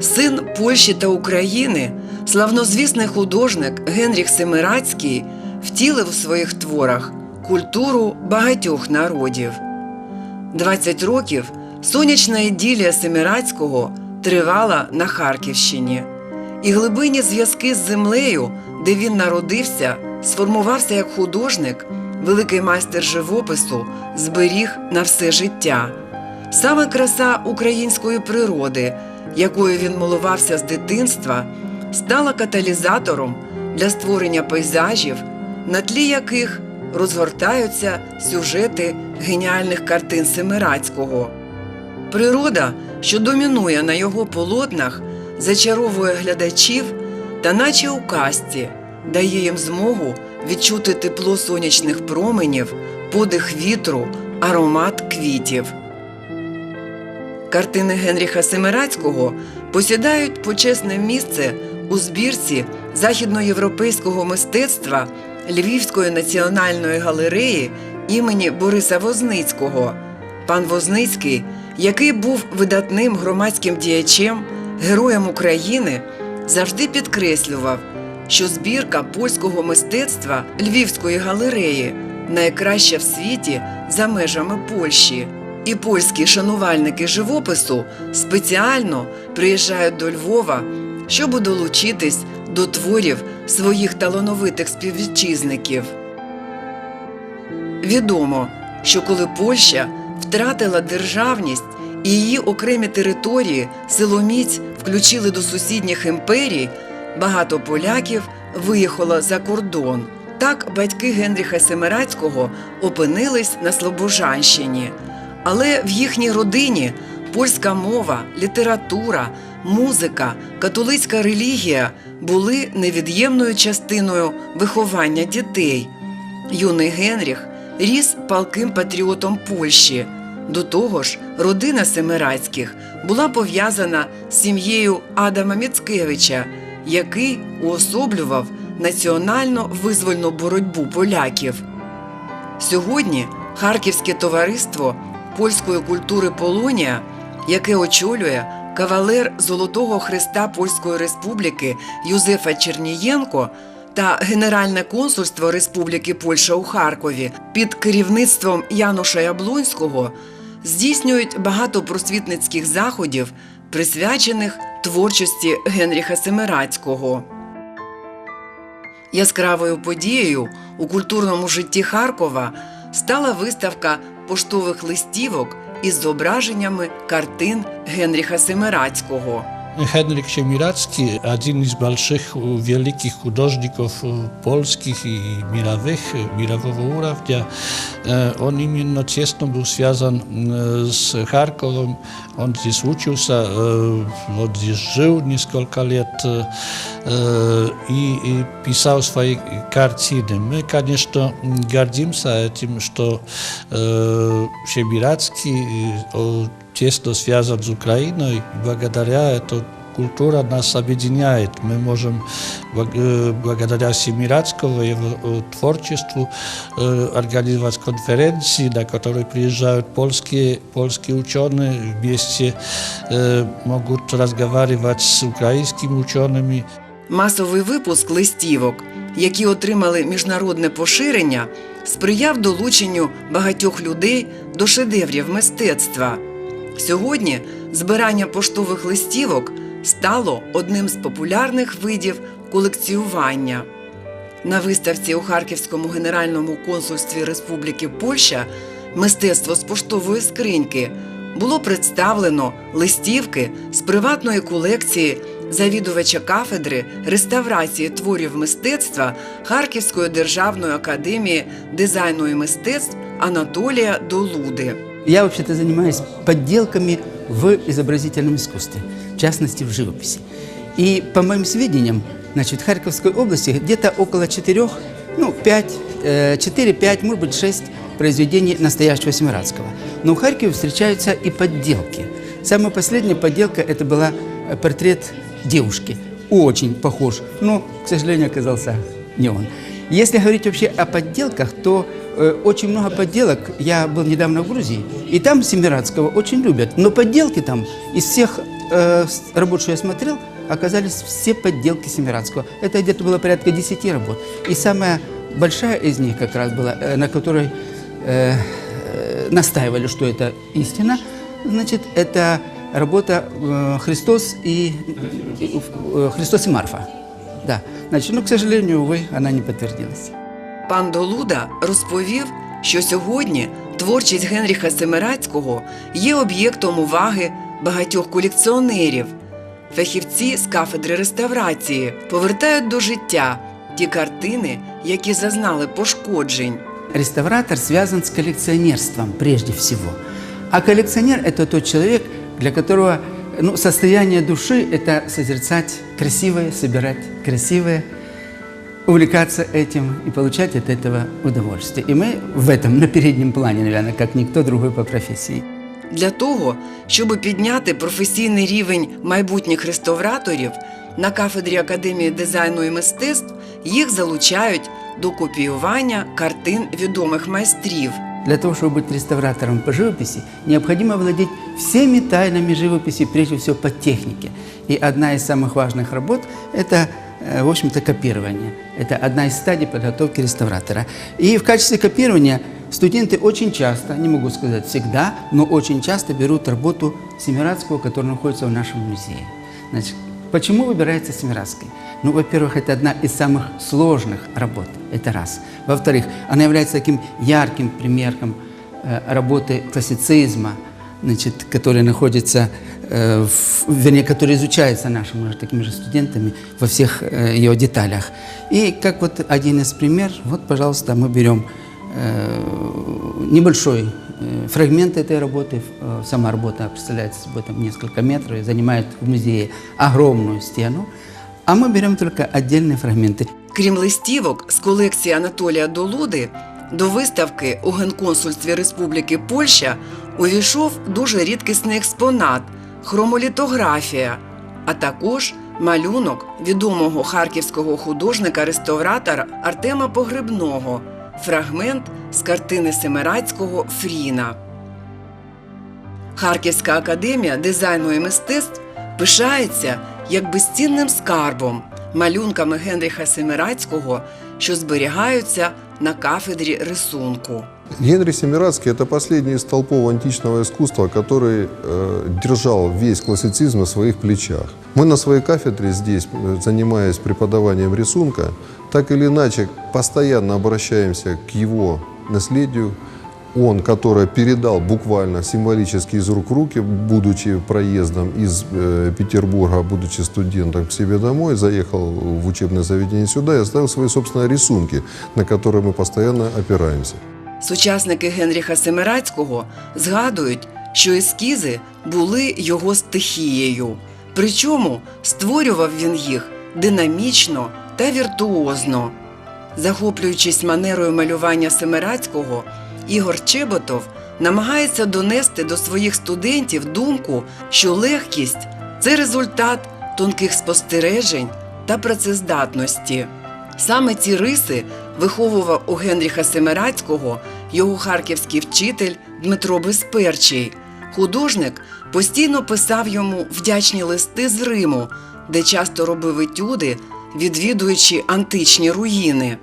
Син Польщі та України, славнозвісний художник Генріх Семирацький втілив у своїх творах культуру багатьох народів. 20 років сонячна іділія Семирацького тривала на Харківщині, і глибинні зв'язки з землею, де він народився, сформувався як художник, великий майстер живопису, зберіг на все життя. Саме краса української природи, якою він милувався з дитинства, стала каталізатором для створення пейзажів, на тлі яких розгортаються сюжети геніальних картин Семирацького. Природа, що домінує на його полотнах, зачаровує глядачів та, наче у казці, дає їм змогу відчути тепло сонячних променів, подих вітру, аромат квітів. Картини Генріха Семирацького посідають почесне місце у збірці західноєвропейського мистецтва Львівської національної галереї імені Бориса Возницького. Пан Возницький, який був видатним громадським діячем, героєм України, завжди підкреслював, що збірка польського мистецтва Львівської галереї найкраща в світі за межами Польщі. І польські шанувальники живопису спеціально приїжджають до Львова, щоб долучитись до творів своїх талановитих співвітчизників. Відомо, що коли Польща втратила державність і її окремі території силоміць включили до сусідніх імперій, багато поляків виїхало за кордон. Так батьки Генріха Семирацького опинились на Слобожанщині. Але в їхній родині польська мова, література, музика, католицька релігія були невід'ємною частиною виховання дітей. Юний Генріх ріс палким патріотом Польщі. До того ж, родина Семирацьких була пов'язана з сім'єю Адама Міцкевича, який уособлював національно визвольну боротьбу поляків. Сьогодні Харківське товариство польської культури Полонія, яке очолює кавалер Золотого Христа Польської Республіки Юзефа Чернієнко та Генеральне консульство Республіки Польща у Харкові під керівництвом Януша Яблонського здійснюють багато просвітницьких заходів, присвячених творчості Генріха Семирацького. Яскравою подією у культурному житті Харкова стала виставка поштових листівок із зображеннями картин Генріха Семирацького. Henryk Siemiracki, один из больших э, великих художников э, польских и мировых, э, мирового уровня, э, он именно тесно был связан э, с Харьковом. Он здесь учился, э, вот здесь жил несколько лет э, э, и, и писал свои картины. Мы, конечно, м, гордимся этим, что э, Siemiracki э, тесно связан с Украиной. И благодаря этому культура нас объединяет. Мы можем благ- э, благодаря Семирацкого его э, творчеству э, организовать конференции, на которые приезжают польские, польские ученые, вместе э, могут разговаривать с украинскими учеными. Масовий випуск листівок, які отримали міжнародне поширення, сприяв долученню багатьох людей до шедеврів мистецтва. Сьогодні збирання поштових листівок стало одним з популярних видів колекціювання. На виставці у Харківському генеральному консульстві Республіки Польща мистецтво з поштової скриньки було представлено листівки з приватної колекції завідувача кафедри реставрації творів мистецтва Харківської державної академії дизайну і мистецтв Анатолія Долуди. Я вообще-то занимаюсь подделками в изобразительном искусстве, в частности в живописи. И по моим сведениям, значит, в Харьковской области где-то около 4, ну 5, 4-5, может быть 6 произведений настоящего Семирадского. Но в Харькове встречаются и подделки. Самая последняя подделка это была э, портрет девушки. Очень похож, но, к сожалению, оказался не он. Если говорить вообще о подделках, то очень много подделок. Я был недавно в Грузии, и там Семирадского очень любят. Но подделки там из всех э, работ, что я смотрел, оказались все подделки Семирадского. Это где-то было порядка 10 работ. И самая большая из них как раз была, э, на которой э, э, настаивали, что это истина, значит, это работа э, Христос и, э, Христос и Марфа. Да. Значит, ну, к сожалению, увы, она не подтвердилась. Пан Долуда розповів, що сьогодні творчість Генріха Семирацького є об'єктом уваги багатьох колекціонерів. Фахівці з кафедри реставрації повертають до життя ті картини, які зазнали пошкоджень. Реставратор связан с коллекционерством прежде всего. А коллекционер – это тот человек, для которого ну, состояние души – это созерцать красивое, собирать красивое, увлекаться этим и получать от этого удовольствие. И мы в этом на переднем плане, наверное, как никто другой по профессии. Для того, щоб підняти професійний рівень майбутніх реставраторів, на кафедрі Академії дизайну і мистецтв їх залучають до копіювання картин відомих майстрів. Для того, чтобы быть реставратором по живописи, необходимо владеть всеми тайнами живописи, прежде всего по технике. И одна из самых важных работ – это, э, в общем-то, копирование. Это одна из стадий подготовки реставратора. И в качестве копирования студенты очень часто, не могу сказать всегда, но очень часто берут работу Семирадского, которая находится в нашем музее. Значит, Почему выбирается Семирадский? Ну, во-первых, это одна из самых сложных работ, это раз. Во-вторых, она является таким ярким примером э, работы классицизма, значит, который находится, э, в- вернее, который изучается нашими же такими же студентами во всех э, ее деталях. И как вот один из примеров, вот, пожалуйста, мы берем э, небольшой э, фрагмент этой работы. Э, Сама работа представляет собой там несколько метров и занимает в музее огромную стену. А мы берем только отдельные фрагменты. Крім листівок з колекції Анатолія Долуди, до виставки у Генконсульстві Республіки Польща увійшов дуже рідкісний експонат хромолітографія, а також малюнок відомого харківського художника-реставратора Артема Погребного, фрагмент з картини Семирацького Фріна. Харківська академія дизайну і мистецтв пишається як безцінним скарбом, малюнками Генріха Семирацького, що зберігаються на кафедрі рисунку. Генрих Семирадский – это последний из толпов античного искусства, который э, держал весь классицизм на своих плечах. Мы на своей кафедре здесь, э, занимаясь преподаванием рисунка, так или иначе постоянно обращаемся к его наследию. Он, который передал буквально символически из рук в руки, будучи проездом из э, Петербурга, будучи студентом к себе домой, заехал в учебное заведение сюда и оставил свои собственные рисунки, на которые мы постоянно опираемся. Сучасники Генріха Семирацького згадують, що ескізи були його стихією. Причому створював він їх динамічно та віртуозно. Захоплюючись манерою малювання Семирацького, Ігор Чеботов намагається донести до своїх студентів думку, що легкість це результат тонких спостережень та працездатності. Саме ці риси виховував у Генріха Семирацького його харківський вчитель Дмитро Безперчий. Художник постійно писав йому вдячні листи з Риму, де часто робив етюди, відвідуючи античні руїни.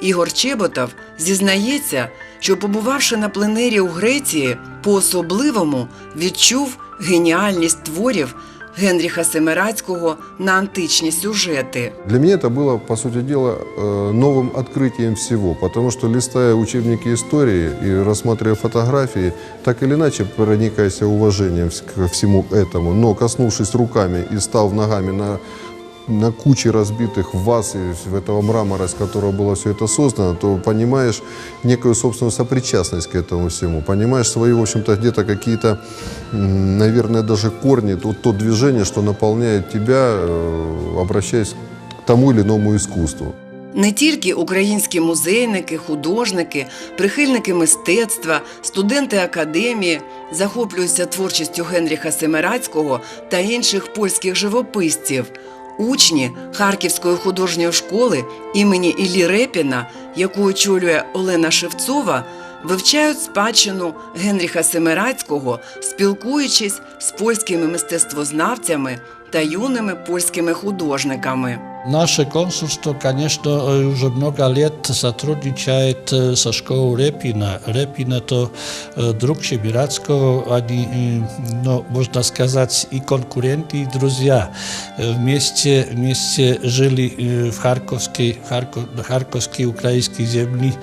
Ігор Чеботов зізнається, що побувавши на пленері у Греції, по-особливому відчув геніальність творів Генріха Семирацького на античні сюжети. Для меня это было, по сути дела, э, новым открытием всего, потому что, листая учебники истории и рассматривая фотографии, так или иначе проникаясь уважением вс- ко всему этому, но коснувшись руками и став ногами на, на куче разбитых ваз и в этого мрамора, из которого было все это создано, то понимаешь некую собственную сопричастность к этому всему, понимаешь свои, в общем-то, где-то какие-то, м, наверное, даже корни, то, то движение, что наполняет тебя, э, обращаясь к тому или иному искусству. Не тільки українські музейники, художники, прихильники мистецтва, студенти академії захоплюються творчістю Генріха Семерацького та інших польських живописців. Учні Харківської художньої школи імені Іллі Репіна, яку очолює Олена Шевцова, вивчають спадщину Генріха Семирацького, спілкуючись з польськими мистецтвознавцями та юними польськими художниками. Наше консульство, конечно, э, уже много лет сотрудничает э, со школой Репина. Репин – это э, друг Чебирацкого, они, э, ну, можно сказать, и конкуренты, и друзья. Э, Вместе, вместе жили э, в Харьковской, Харьков, Харьковской украинской земли.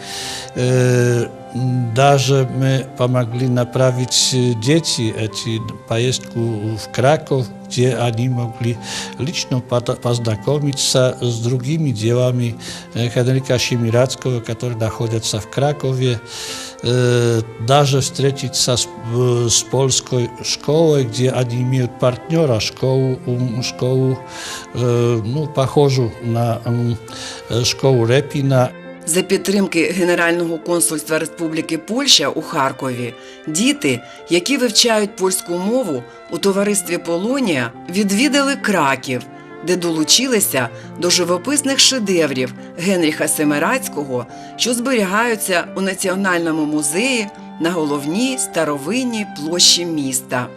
Э, м, Даже мы помогли направить э, дети эти поездку в Краков, где они могли лично пода- познакомиться с другими делами э, Хенрика Шемирацкого, которые находятся в Кракове, э, даже встретиться с, в- с польской школой, где они имеют партнера, школу, ум, школу э, ну, похожую на м, э, школу Репина. За підтримки Генерального консульства Республіки Польща у Харкові діти, які вивчають польську мову у товаристві Полонія, відвідали Краків, де долучилися до живописних шедеврів Генріха Семерацького, що зберігаються у Національному музеї на головній старовинній площі міста.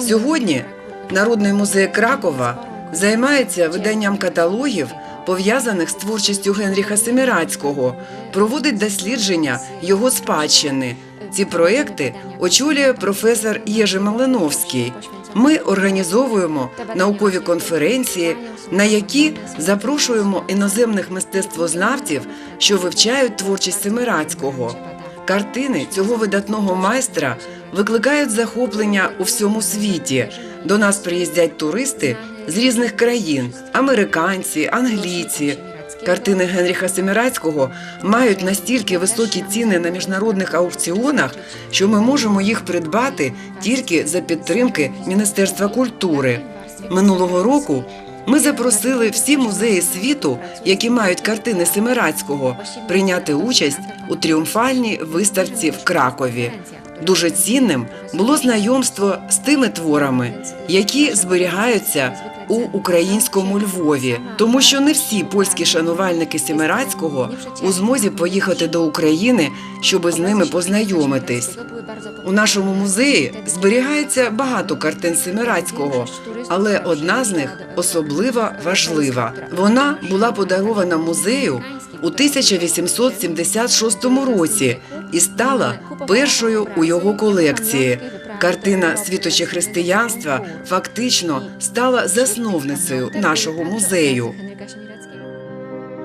Сьогодні Народний музей Кракова займається виданням каталогів, пов'язаних з творчістю Генріха Семірацького, проводить дослідження його спадщини. Ці проекти очолює професор Єжи Малиновський. Ми організовуємо наукові конференції, на які запрошуємо іноземних мистецтвознавців, що вивчають творчість Семирацького. Картини цього видатного майстра викликають захоплення у всьому світі. До нас приїздять туристи з різних країн: американці, англійці. Картини Генріха Семірацького мають настільки високі ціни на міжнародних аукціонах, що ми можемо їх придбати тільки за підтримки Міністерства культури. Минулого року ми запросили всі музеї світу, які мають картини Семирацького, прийняти участь у тріумфальній виставці в Кракові. Дуже цінним було знайомство з тими творами, які зберігаються у українському Львові, тому що не всі польські шанувальники Семирацького у змозі поїхати до України, щоб з ними познайомитись. У нашому музеї зберігається багато картин Семирацького, але одна з них особливо важлива. Вона була подарована музею у 1876 році і стала першою у його колекції. Картина світочі християнства фактично стала засновницею нашого музею.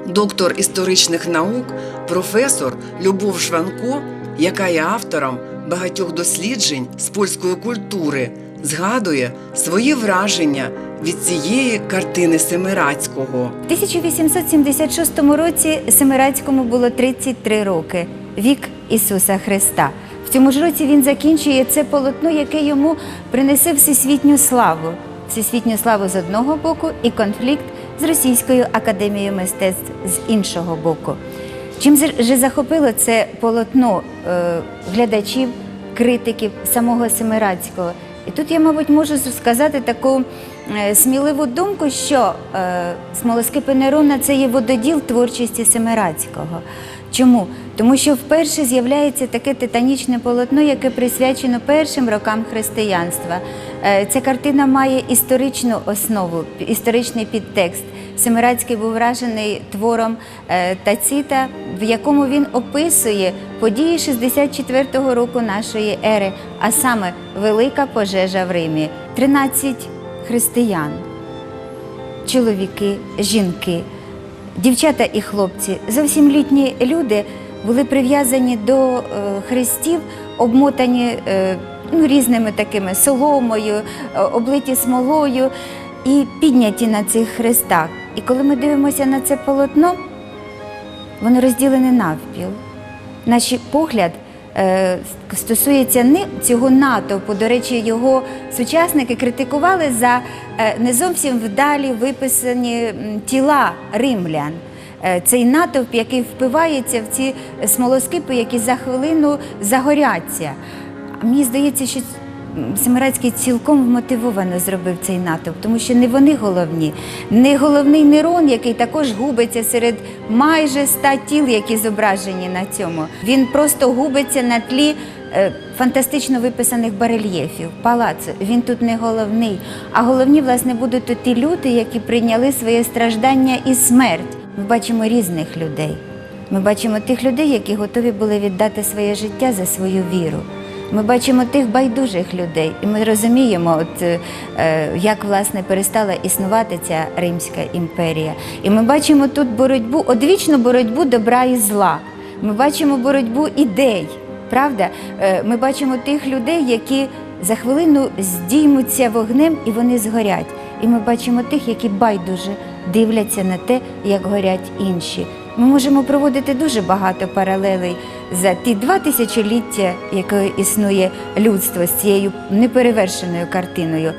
Доктор історичних наук, професор Любов Жванко, яка є автором багатьох досліджень з польської культури, згадує свої враження від цієї картини Семирацького. В 1876 році Семирацькому було 33 роки, вік Ісуса Христа. Цьому ж році він закінчує це полотно, яке йому принесе всесвітню славу. Всесвітню славу з одного боку і конфлікт з Російською академією мистецтв з іншого боку. Чим же захопило це полотно е, глядачів, критиків самого Семирацького? І тут я, мабуть, можу сказати таку е, сміливу думку, що е, смолоскипи Нерона це є вододіл творчості Семирацького. Чому? Тому що вперше з'являється таке титанічне полотно, яке присвячено першим рокам християнства. Е, Ця картина має історичну основу, історичний підтекст. Семирацький був вражений твором е, Тацита, в якому він описує події 64-го року нашої ери, а саме велика пожежа в Римі. 13 християн, чоловіки, жінки, дівчата і хлопці, зовсім літні люди були прив'язані до е, хрестів, обмотані е, ну, різними такими соломою, е, облиті смолою і підняті на цих хрестах. І коли ми дивимося на це полотно, воно розділене навпіл. Наш погляд стосується не цього натовпу. До речі, його сучасники критикували за е, не зовсім вдалі виписані тіла римлян. Е, Цей натовп, який впивається в ці смолоскипи, які за хвилину загоряться. Мені здається, що м, цілком вмотивовано зробив цей натовп, тому що не вони головні, не головний Нерон, який також губиться серед майже ста тіл, які зображені на цьому. Він просто губиться на тлі е, фантастично виписаних барельєфів, палацу. Він тут не головний. А головні, власне, будуть ті люди, які прийняли своє страждання і смерть. Ми бачимо різних людей. Ми бачимо тих людей, які готові були віддати своє життя за свою віру. Ми бачимо тих байдужих людей, і ми розуміємо, от, е, як власне перестала існувати ця Римська імперія. І ми бачимо тут боротьбу, одвічну боротьбу добра і зла. Ми бачимо боротьбу ідей. Правда, Е, ми бачимо тих людей, які за хвилину здіймуться вогнем і вони згорять. І ми бачимо тих, які байдуже дивляться на те, як горять інші. Ми можемо проводити дуже багато паралелей за ті два тисячоліття, якою існує людство з цією неперевершеною картиною.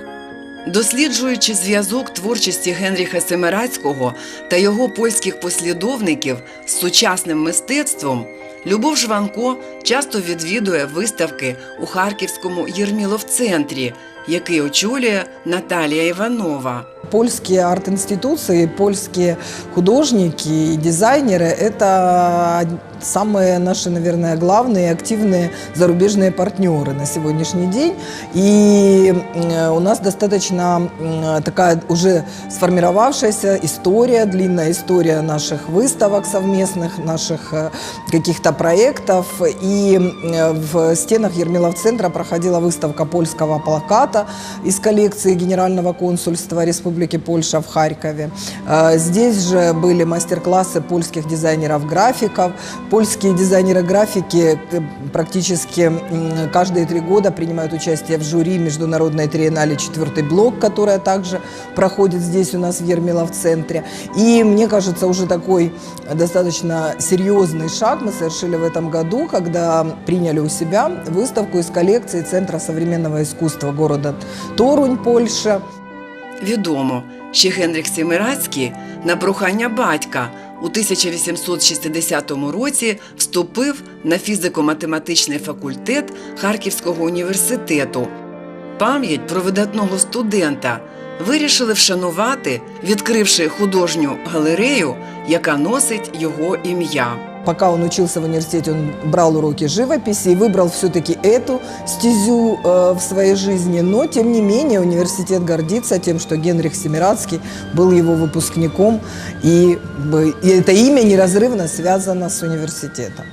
Досліджуючи зв'язок творчості Генріха Семирадського та його польських послідовників з сучасним мистецтвом, Любов Жванко часто відвідує виставки у Харківському Єрмілов-центрі, який очолює Наталія Іванова. Польские арт-институции, польские художники и дизайнеры – это самые наши, наверное, главные активные зарубежные партнеры на сегодняшний день. И э, у нас достаточно такая уже сформировавшаяся история, длинная история наших выставок совместных, наших э, каких-то проектов. И э, в стенах Ермилов-центра проходила выставка польского плаката из коллекции Генерального консульства Республики Польша в Харькове. Здесь же были мастер-классы польских дизайнеров-графиков. Польские дизайнеры-графики э, практически каждые три года принимают участие в жюри Международной триеннале «Четвертый блок», которая также проходит здесь у нас в Ермилов-центре. И мне кажется, уже такой достаточно серьезный шаг мы совершили в этом году, когда приняли у себя выставку из коллекции Центра современного искусства города Торунь, Польша. Відомо, що Генріх Семирадський на прохання батька у 1860 році вступив на фізико-математичний факультет Харківського університету. Пам'ять про видатного студента вирішили вшанувати, відкривши художню галерею, яка носить його ім'я. Пока он учился в университете, он брал уроки живописи и выбрал все-таки эту стезю э, в своей жизни. Но, тем не менее, университет гордится тем, что Генрих Семирадский был его выпускником, и, б- и это имя неразрывно связано с университетом.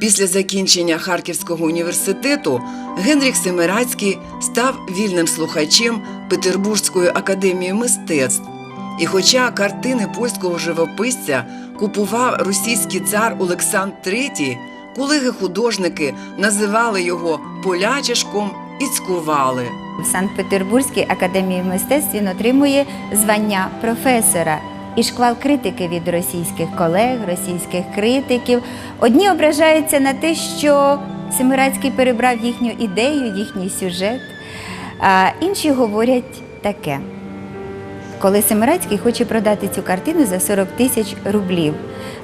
Після закінчення Харківського університету Генріх Семирадський став вільним слухачем Петербурзької академії мистецтв. І хоча картини польського живописця купував російський цар Олександр III, колеги-художники називали його полячишком і цькували. В Санкт-Петербурзькій академії мистецтв він отримує звання професора. І шквал критики від російських колег, російських критиків. Одні ображаються на те, що Семирадський перебрав їхню ідею, їхній сюжет. А інші говорять таке. Коли Семирадський хоче продати цю картину за 40 тисяч рублів,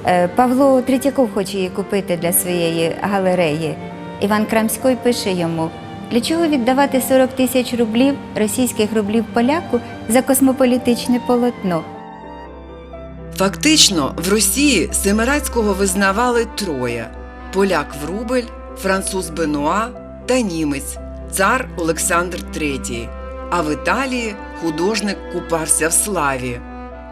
Е, Павло Третьяков хоче її купити для своєї галереї. Іван Крамський пише йому: для чого віддавати 40 тисяч рублів російських рублів поляку за космополітичне полотно? Фактично, в Росії Семирадського визнавали троє: поляк Врубель, француз Бенуа та німець цар Олександр III. А в Італії художник купався в славі.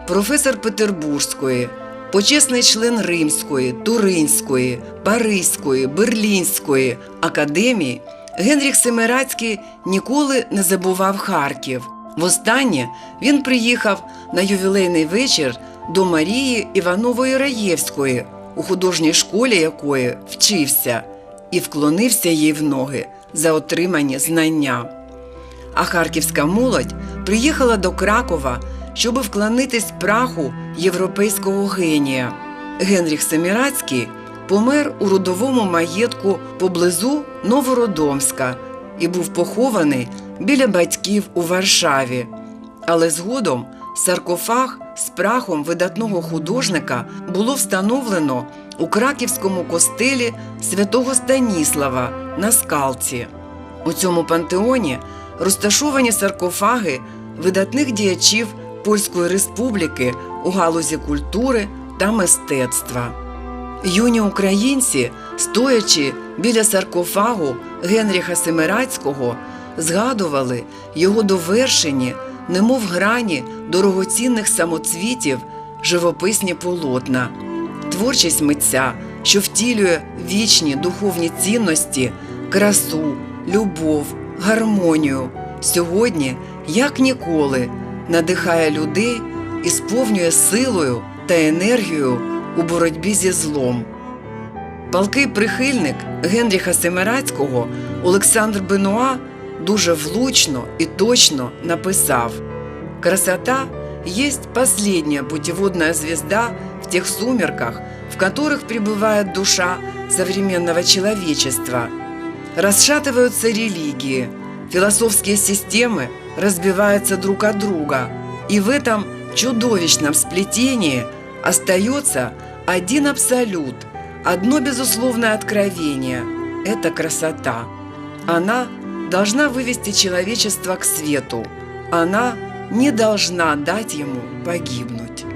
Професор Петербурзької, почесний член Римської, Туринської, Паризької, Берлінської академії Генріх Семирадський ніколи не забував Харків. Востаннє він приїхав на ювілейний вечір до Марії Іванової Раєвської, у художній школі якої вчився, і вклонився їй в ноги за отримані знання. А харківська молодь приїхала до Кракова, щоби вклонитись праху європейського генія. Генріх Семірадський помер у родовому маєтку поблизу Новородомська і був похований біля батьків у Варшаві. Але згодом саркофаг з прахом видатного художника було встановлено у краківському костелі святого Станіслава на Скалці. У цьому пантеоні розташовані саркофаги видатних діячів Польської республіки у галузі культури та мистецтва. Юні українці, стоячи біля саркофагу Генріха Семирацького, згадували його довершені, немов грані дорогоцінних самоцвітів, живописні полотна. Творчість митця, що втілює вічні духовні цінності, красу, любов, гармонію, сьогодні, як ніколи, надихає людей і сповнює силою та енергією у боротьбі зі злом. Палкий прихильник Генріха Семирацького Олександр Бенуа дуже влучно і точно написав «Красота есть последняя путеводная звезда в тех сумерках, в которых пребывает душа современного человечества. Расшатываются религии, философские системы разбиваются друг от друга, и в этом чудовищном сплетении остается один абсолют, одно безусловное откровение – это красота. Она должна вывести человечество к свету, она не должна дать ему погибнуть.